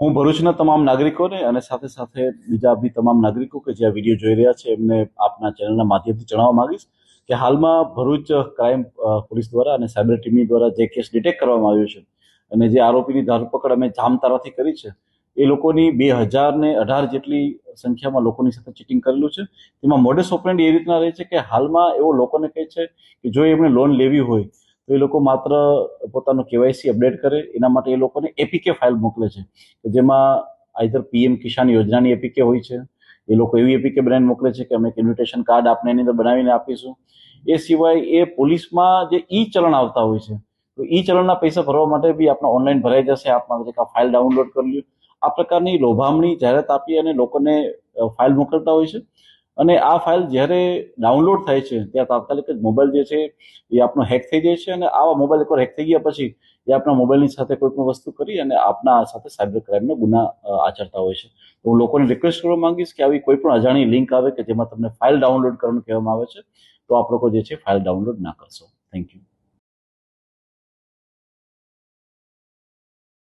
હું ભરૂચના તમામ નાગરિકોને અને સાથે સાથે બીજા બી તમામ નાગરિકો કે જે આ વીડિયો જોઈ રહ્યા છે, એમને આપના ચેનલના માધ્યમથી જણાવવા માંગીશ કે હાલમાં ભરૂચ ક્રાઇમ પોલીસ દ્વારા અને સાયબર ટીમની દ્વારા જે કેસ ડિટેક્ટ કરવામાં આવ્યો છે અને જે આરોપીની ધરપકડ અમે જામતારાથી કરી છે, એ લોકોની બે હજાર ને અઢાર જેટલી સંખ્યામાં લોકોની સાથે ચીટિંગ કરેલું છે. તેમાં મોડેસ ઓપરેન્ડ એ રીતના રહે છે કે હાલમાં એવો લોકોને કહે છે કે જો એમણે લોન લેવી હોય તો એ લોકો માત્ર પોતાનું કેવાયસી અપડેટ કરે, એના માટે એ લોકોને એપીકે ફાઇલ મોકલે છે, કે જેમાં આઈધર પીએમ કિસાન યોજનાની એપીકે હોય છે, એ લોકો એવી એપીકે બનાવીને મોકલે છે કે અમે એક ઇન્વિટેશન કાર્ડ આપને એની અંદર બનાવીને આપીશું. એ સિવાય એ પોલીસમાં જે ઈ ચલણ આવતા હોય છે, તો ઈ ચલણના પૈસા ભરવા માટે બી આપણે ઓનલાઈન ભરાઈ જશે આપમાં જે ફાઇલ ડાઉનલોડ કરી લ્યો. આ પ્રકારની લોભામણી જાહેરાત આપી અને લોકોને ફાઇલ મોકલતા હોય છે. અને આ ફાઇલ જ્યારે ડાઉનલોડ થાય છે ત્યાં તાત્કાલિક જ મોબાઈલ જે છે એ આપનો હેક થઈ જાય છે અને આવા મોબાઈલ એકવાર હેક થઈ ગયા પછી એ આપણા મોબાઈલની સાથે કોઈ પણ વસ્તુ કરી અને આપના સાથે સાયબર ક્રાઇમનો ગુના આચરતા હોય છે. તો હું લોકોને રિક્વેસ્ટ કરવા માંગીશ કે આવી કોઈ પણ અજાણી લિંક આવે કે જેમાં તમને ફાઇલ ડાઉનલોડ કરવાનું કહેવામાં આવે છે, તો આપ લોકો જે છે ફાઇલ ડાઉનલોડ ના કરશો. Thank you